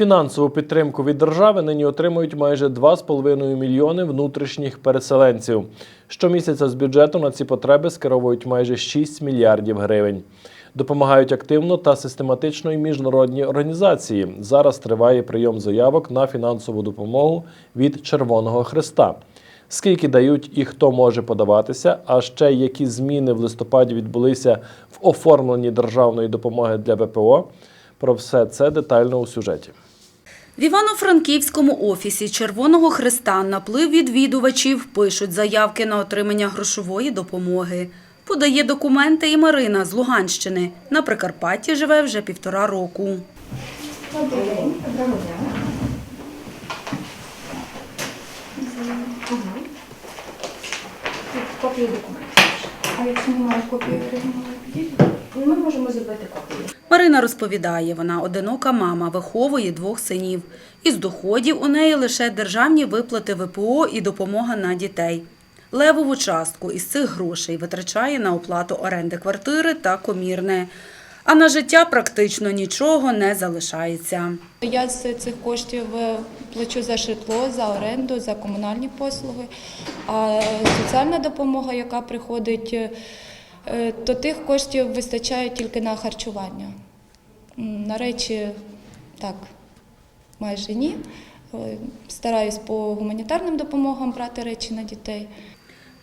Фінансову підтримку від держави нині отримують майже 2,5 мільйони внутрішніх переселенців. Щомісяця з бюджету на ці потреби скеровують майже 6 мільярдів гривень. Допомагають активно та систематично і міжнародні організації. Зараз триває прийом заявок на фінансову допомогу від Червоного Христа. Скільки дають і хто може подаватися, а ще які зміни в листопаді відбулися в оформленні державної допомоги для ВПО. Про все це детально у сюжеті. В Івано-Франківському офісі Червоного Христа наплив відвідувачів пишуть заявки на отримання грошової допомоги. Подає документи і Марина з Луганщини. На Прикарпатті живе вже півтора року. Добрий день, доброго дня. Ага. Тут документів. А якщо немає копії оригіналу, підійдіть. ми можемо зробити копію. Марина розповідає, вона одинока мама, виховує двох синів. Із доходів у неї лише державні виплати ВПО і допомога на дітей. Левову частку із цих грошей витрачає на оплату оренди квартири та комірне. А на життя практично нічого не залишається. Я з цих коштів е, плачу за житло, за оренду, за комунальні послуги. А соціальна допомога, яка приходить, е, е, то тих коштів вистачає тільки на харчування. На речі, так, майже ні. Е, Стараюсь по гуманітарним допомогам брати речі на дітей.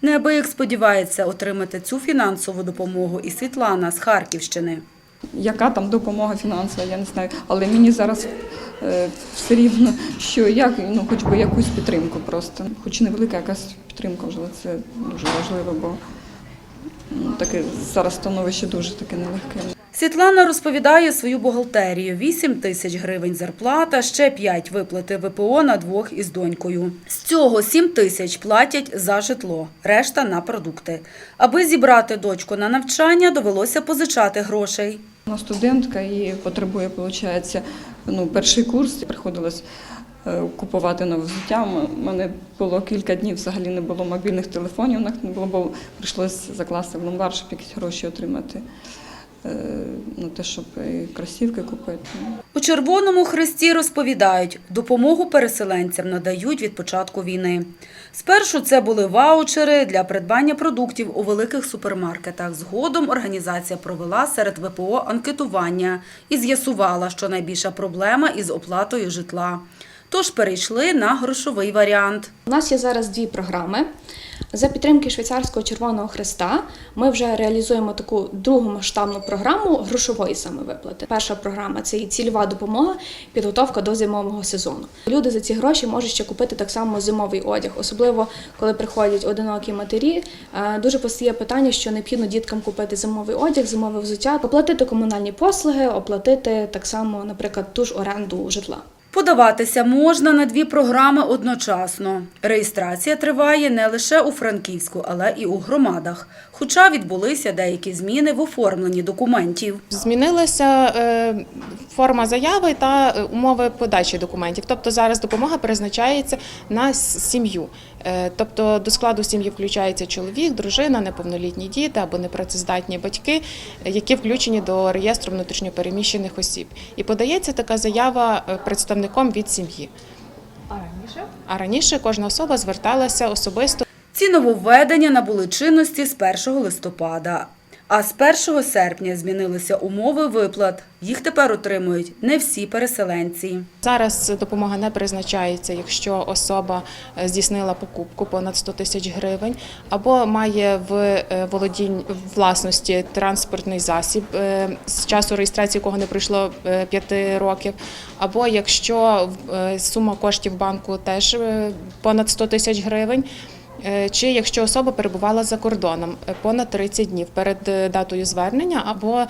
Неабияк сподівається отримати цю фінансову допомогу і Світлана з Харківщини. яка там допомога фінансова, я не знаю. Але мені зараз е, все рівно, що як, ну, хоч би якусь підтримку просто. Хоч невелика якась підтримка, вже це дуже важливо, бо ну, таке зараз становище дуже таке нелегке. Світлана розповідає свою бухгалтерію. 8 тисяч гривень зарплата, ще 5 виплати ВПО на двох із донькою. З цього 7 тисяч платять за житло, решта на продукти. Аби зібрати дочку на навчання, довелося позичати грошей. Вона студентка і потребує, виходить, ну, перший курс. Приходилось е, купувати нове взуття. У мене було кілька днів, взагалі не було мобільних телефонів, не було, бо прийшлося закласти в ломбард, щоб якісь гроші отримати. Е, На те, щоб і кросівки купити. У Червоному Хресті розповідають, допомогу переселенцям надають від початку війни. Спершу це були ваучери для придбання продуктів у великих супермаркетах. Згодом організація провела серед ВПО анкетування і з'ясувала, що найбільша проблема із оплатою житла. Тож перейшли на грошовий варіант. У нас є зараз дві програми. За підтримки Швейцарського Червоного Христа ми вже реалізуємо таку другу масштабну програму грошової саме виплати. Перша програма це і цільова допомога, підготовка до зимового сезону. Люди за ці гроші можуть ще купити так само зимовий одяг, особливо коли приходять одинокі матері. Е, Дуже постає питання, що необхідно діткам купити зимовий одяг, зимове взуття, оплатити комунальні послуги, оплатити так само, наприклад, ту ж оренду житла. Подаватися можна на дві програми одночасно. Реєстрація триває не лише у Франківську, але і у громадах. Хоча відбулися деякі зміни в оформленні документів. Змінилася е, форма заяви та е, умови подачі документів. Тобто зараз допомога призначається на сім'ю. Е, Тобто до складу сім'ї включається чоловік, дружина, неповнолітні діти або непрацездатні батьки, які включені до реєстру внутрішньопереміщених осіб. І подається така заява е, представником від сім'ї. А раніше? А раніше кожна особа зверталася особисто. Ці нововведення набули чинності з 1 листопада. А з 1 серпня змінилися умови виплат. Їх тепер отримують не всі переселенці. Зараз допомога не призначається, якщо особа е, здійснила покупку понад 100 тисяч гривень, або має в е, володінь власності транспортний засіб, е, з часу реєстрації якого не пройшло 5 років, або якщо сума коштів банку теж понад 100 тисяч гривень. Е, Чи якщо особа перебувала за кордоном е, понад 30 днів перед е, датою звернення, або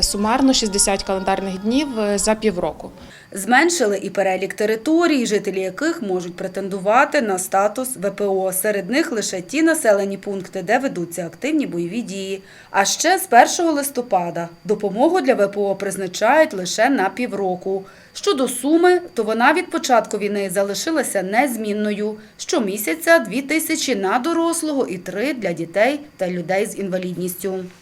сумарно 60 календарних днів за півроку. Зменшили і перелік територій, жителі яких можуть претендувати на статус ВПО. Серед них лише ті населені пункти, де ведуться активні бойові дії. А ще з 1 листопада допомогу для ВПО призначають лише на півроку. Щодо суми, то вона від початку війни залишилася незмінною. Щомісяця 2 тисячі на дорослого і 3 для дітей та людей з інвалідністю.